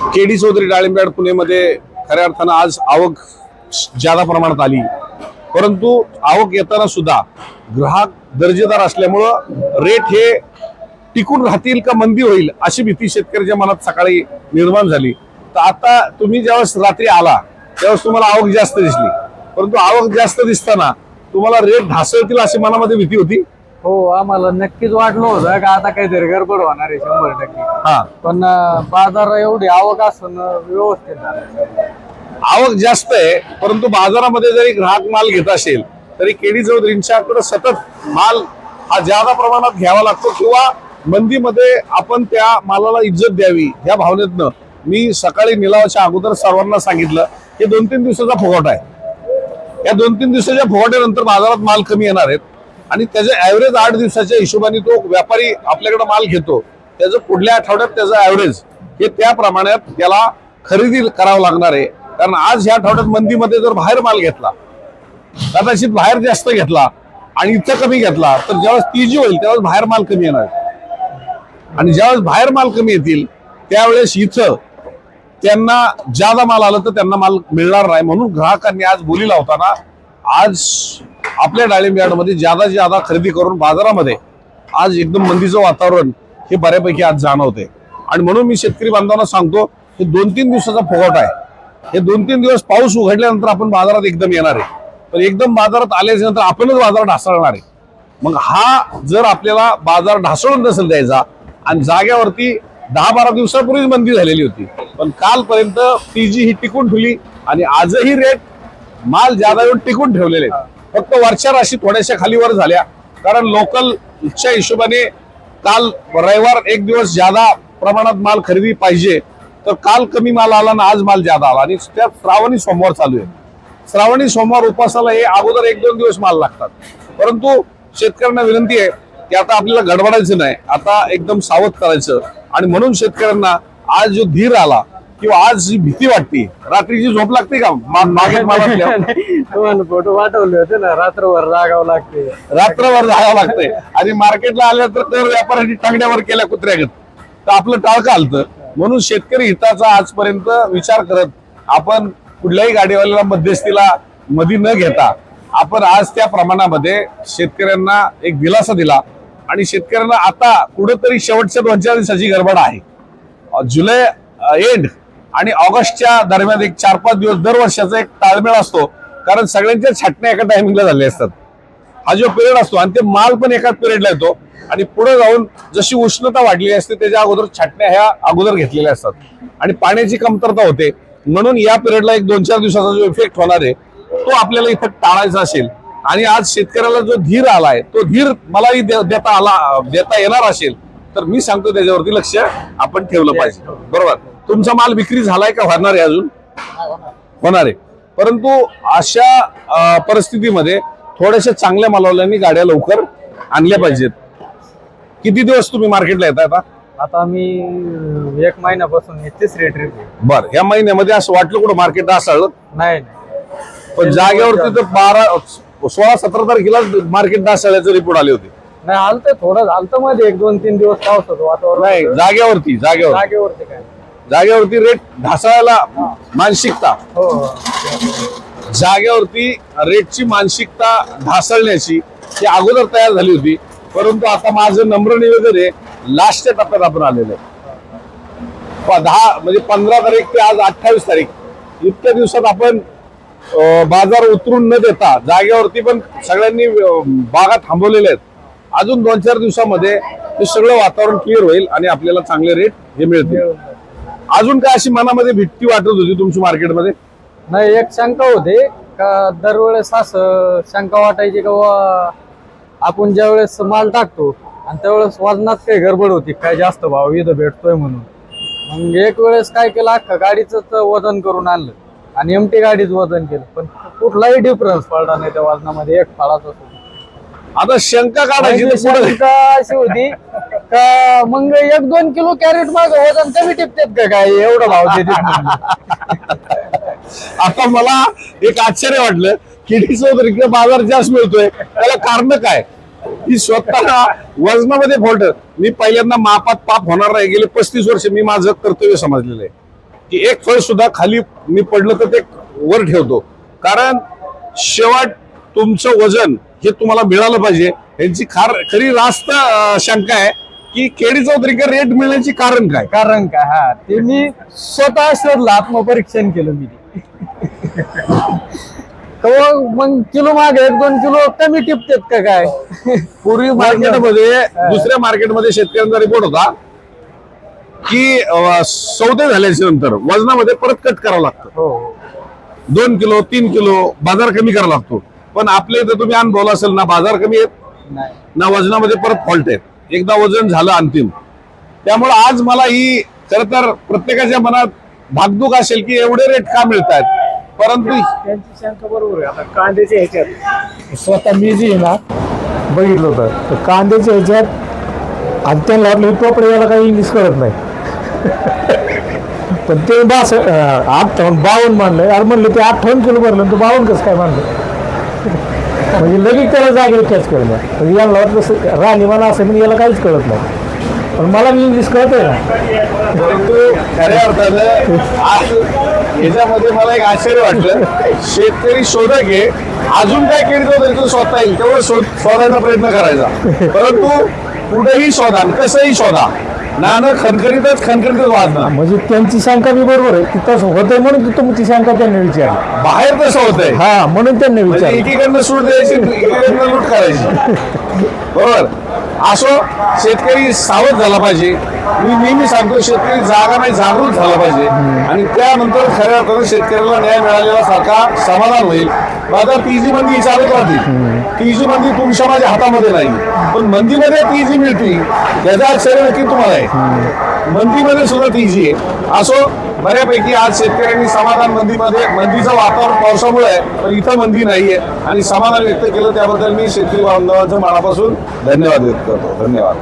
KD Chaudhari डाळिंबयाड पुणेमध्ये खऱ्या अर्थानं आज आवक ज्यादा प्रमाणात आली. परंतु आवक येताना सुद्धा ग्राहक दर्जेदार असल्यामुळं रेट हे टिकून राहतील का मंदी होईल अशी भीती शेतकऱ्याच्या मनात सकाळी निर्माण झाली. तर आता तुम्ही ज्यावेळेस रात्री आला त्यावेळेस तुम्हाला आवक जास्त दिसली. परंतु आवक जास्त दिसताना तुम्हाला रेट ढासळतील अशी मनामध्ये भीती होती? हो आम्हाला नक्कीच वाटलं होतं का आता काहीतरी गडबड होणार आहे शंभर टक्के. हा. पण अं, बाजार एवढी आवक असून व्यवस्थित झालं. आवक जास्त आहे परंतु बाजारामध्ये जरी ग्राहक माल घेत असेल तरी केडी चौधरींच्याकडे सतत माल हा ज्यादा प्रमाणात घ्यावा लागतो किंवा मंदीमध्ये आपण त्या मालाला इज्जत द्यावी या भावनेतनं मी सकाळी निलावाच्या अगोदर सर्वांना सांगितलं हे दोन तीन दिवसाचा फुगवटा आहे. या दोन तीन दिवसाच्या फुगवट्यानंतर बाजारात माल कमी येणार आहेत. आणि त्याचे ऍव्हरेज आठ दिवसाच्या हिशोबाने तो व्यापारी आपल्याकडे माल घेतो. त्याचं पुढल्या आठवड्यात त्याचं ऍव्हरेज हे त्या प्रमाणात त्याला खरेदी करावं लागणार आहे. कारण आज ह्या आठवड्यात मंदीमध्ये जर बाहेर माल घेतला कदाचित बाहेर जास्त घेतला आणि इथं कमी घेतला तर ज्यावेळेस ती जी होईल त्यावेळेस बाहेर माल कमी येणार आणि ज्यावेळेस बाहेर माल कमी येतील त्यावेळेस इथं त्यांना ज्यादा माल आला तर त्यांना माल मिळणार नाही. म्हणून ग्राहकांनी आज बोली लावताना आज आपल्या डाळिंब यार्डमध्ये ज्यादा ज्यादा खरेदी करून बाजारामध्ये आज एकदम मंदीचं वातावरण हे बऱ्यापैकी आज जाणवते आणि म्हणून मी शेतकरी बांधवांना सांगतो हे दोन तीन दिवसाचा फुगवटा आहे. हे दोन तीन दिवस पाऊस उघडल्यानंतर आपण बाजारात एकदम येणार आहे. पण एकदम बाजारात आल्याच्यानंतर आपणच बाजार ढासळणार आहे. मग हा जर आपल्याला बाजार ढासळून नसेल द्यायचा आणि जाग्यावरती दहा बारा दिवसापूर्वीच मंदी झालेली होती पण कालपर्यंत पीजी ही टिकून ठेवली आणि आजही रेट माल ज्यादा येऊन टिकून ठेवलेले आहेत. फक्त वरच्या राशी थोड्याशा खालीवर झाल्या. कारण लोकलच्या हिशोबाने काल रविवार एक दिवस ज्यादा प्रमाणात माल खरेदी पाहिजे तर काल कमी माल आला ना आज माल ज्यादा आला. आणि त्या श्रावणी सोमवार चालू आहे. श्रावणी सोमवार उपासाला हे अगोदर एक दोन दिवस माल लागतात. परंतु शेतकऱ्यांना विनंती आहे की आता आपल्याला गडबडायचं नाही. आता एकदम सावध करायचं. आणि म्हणून शेतकऱ्यांना आज जो धीर आला किंवा आज जी भीती वाटते रात्रीची झोप लागते का? मागे फोटो पाठवले होते ना रात्रभर जागावं लागते. रात्रभर जावं लागतंय आणि मार्केटला आल्या तर व्यापाऱ्यांनी टांगड्यावर केल्या कुत्र्यागत तर आपलं टाळकं आलतं म्हणून शेतकरी हिताचा आजपर्यंत विचार करत आपण कुठल्याही गाडीवाल्याला मध्यस्थीला मधी न घेता आपण आज त्या प्रमाणामध्ये शेतकऱ्यांना एक दिलासा दिला. आणि शेतकऱ्यांना आता कुठंतरी शेवटच्या दोन चार दिवसाची गडबड आहे. जुलै एंड आणि ऑगस्टच्या दरम्यान एक चार पाच दिवस दरवर्षाचा एक ताळमेळ असतो. कारण सगळ्यांच्या छाटण्या एका टायमिंगला झाल्या असतात. हा जो पिरियड असतो आणि ते माल पण एकाच पिरियडला येतो. आणि पुढे जाऊन जशी उष्णता वाढलेली असते त्याच्या अगोदर छाटण्या ह्या अगोदर घेतलेल्या असतात. आणि पाण्याची कमतरता होते. म्हणून या पिरियडला एक दोन चार दिवसाचा जो इफेक्ट होणार आहे तो आपल्याला इथं टाळायचा असेल. आणि आज शेतकऱ्याला जो धीर आलाय तो धीर मलाही दे- देता आला देता येणार असेल तर मी सांगतो त्याच्यावरती लक्ष आपण ठेवलं पाहिजे. बरोबर? तुमचा माल विक्री झालाय का? होणार आहे अजून? होणार आहे. परंतु अशा परिस्थितीमध्ये थोड्याशा चांगल्या मालवाल्यांनी गाड्या लवकर आणल्या पाहिजेत. किती दिवस तुम्ही मार्केटला येता आता? आता मी एक महिन्यापासून तिसरी ट्रिप आहे. बर ह्या महिन्यामध्ये असं वाटलं कुठं मार्केट असं नाही पण जागेवरती तर बारा सोळा सतरा तारखेला मार्केट ढासळल्याचे रिपोर्ट आले होते. नाही आलतं थोडं आलतं मध्ये एक दोन तीन दिवस पावसाचं वातावरण. नाही होतं. जागेवरती जागेवर. जागेवरती काय? जागेवरती रेट ढासळायला मानसिकता. हो. हो. जागेवरती रेटची मानसिकता ढासळण्याची ती अगोदर तयार झाली होती. परंतु आता माझं नम्र निवेदन आहे लास्टच्या टप्प्यात आपण आलेलं आहे. दहा म्हणजे पंधरा तारीख ते आज अठ्ठावीस तारीख. इतक्या दिवसात आपण बाजार उतरून न देता जागेवरती पण सगळ्यांनी बागा थांबवलेल्या आहेत. अजून दोन चार दिवसामध्ये हे सगळं वातावरण क्लिअर होईल आणि आपल्याला चांगले रेट हे मिळतील. अजून काय अशी मनामध्ये भीती वाटत होती तुमची मार्केटमध्ये? नाही एक शंका होते का दरवेळेस असं शंका वाटायची का बुवा आपण ज्या वेळेस माल टाकतो आणि त्यावेळेस वजनात काही गडबड होती काय जास्त भाव इथं भेटतोय म्हणून. मग एक वेळेस काय केलं अख्खं गाडीच वजन करून आणलं आणि एमटी गाडीच वजन केलं. पण कुठलाही डिफरन्स पडला नाही त्या वजनामध्ये एक फाळाचा. आता शंका काढायची तर पुढे शंका अशी होती का मग एक दोन किलो कॅरेट माग वजन कमी टिपतात का काय? एवढं भाव देतात आता मला एक आश्चर्य वाटलं. किडीचं चौधरीकडे बाजार जास्त मिळतोय. त्याला कारण काय? ही स्वतः वजनामध्ये फॉल्ट मी पहिल्यांदा मापात पाप होणार नाही. गेले पस्तीस वर्ष मी माझं कर्तव्य समजलेलं आहे. की एक फळ सुद्धा खाली मी पडलं तर ते वर ठेवतो. कारण शेवट तुमचं वजन हे तुम्हाला मिळालं पाहिजे. यांची खार खरी रास्त शंका आहे. की केळी चौधरीकर रेट मिळण्याची कारण काय? कारण काय? हा ते मी स्वतः शोधलं आत्मपरीक्षण केलं मी. मग किलो मागे एक दोन किलो कमी टिपतेत का काय? पूर्वी मार्केटमध्ये दुसऱ्या मार्केटमध्ये शेतकऱ्यांचा रिपोर्ट होता की अं, सौदे झाल्याच्यानंतर वजनामध्ये परत कट करावं लागतं. हो. दोन किलो तीन किलो बाजार कमी करावा लागतो. पण आपल्या इथं तुम्ही अनुभवला असेल ना बाजार कमी आहेत नाही. ना वजनामध्ये परत फॉल्ट आहेत. एकदा वजन झालं अंतिम. त्यामुळे आज मला ही खर तर प्रत्येकाच्या मनात धाकधूक असेल की एवढे रेट का मिळत आहेत परंतु त्यांची शंका बरोबर आहे. आता कांद्याच्या ह्याच्यात. स्वतः मी जे आहे ना बघितलं होतं. तर कांद्याच्या ह्याच्यात आणि त्यांना वाटलं हे याला काही इंग्लिश कळत नाही. पण ते बास अठ्ठावन्न बावन्न मानलं अरे म्हणलं ते अठ्ठावन्न किलो भरलं तू बावन्न कसं काय मानलं? म्हणजे लगेच त्याला जागेवर कॅच कळलं म्हणजे याला वाटलं स- राहणीमान असं म्हणजे याला काहीच कळत नाही. पण मला मी इंग्लिश कळत आहे ना. परंतु खऱ्या अर्थानं आज याच्यामध्ये मला एक आश्चर्य वाटलं. शेतकरी शोधक आहे. अजून काय केलं तर तो स्वतः येईल. तेवढं शोध शोधायचा प्रयत्न करायचा. परंतु कुठेही शोधा कसंही शोधा. नाणं खणखणीतच खणखणीतच वाजणार. म्हणजे त्यांची शंका बी बरोबर आहे. ती तसं होतंय म्हणून ती तुमची शंका त्यांनी विचारली बाहेर कसं होतंय. हा म्हणून त्यांनी म्हणजे विचारलं एकीकडनं सूट द्यायची एकीकडनं लूट करायची. बर. असो शेतकरी सावध झाला पाहिजे. मी नेहमी सांगतो शेतकरी जागा नाही जागृत झाला पाहिजे. आणि त्यानंतर खऱ्या अर्थानं शेतकऱ्याला न्याय मिळालेला सारखा समाधान होईल. माझा पीजी मंदी विचारत राहते टीजी मंदी तुमच्या माझ्या हातामध्ये नाही. पण मंदीमध्ये टीजी मिळते याचा आश्चर्य नक्की तुम्हाला आहे. मंदीमध्ये सुद्धा टीजी आहे. असो बऱ्यापैकी आज शेतकऱ्यांनी समाधान मंदीमध्ये मंदीचं वातावरण पावसामुळे आहे पण इथं मंदी नाहीये. आणि समाधान व्यक्त केलं त्याबद्दल मी शेतकरी बांधवांचं मनापासून धन्यवाद व्यक्त करतो. धन्यवाद.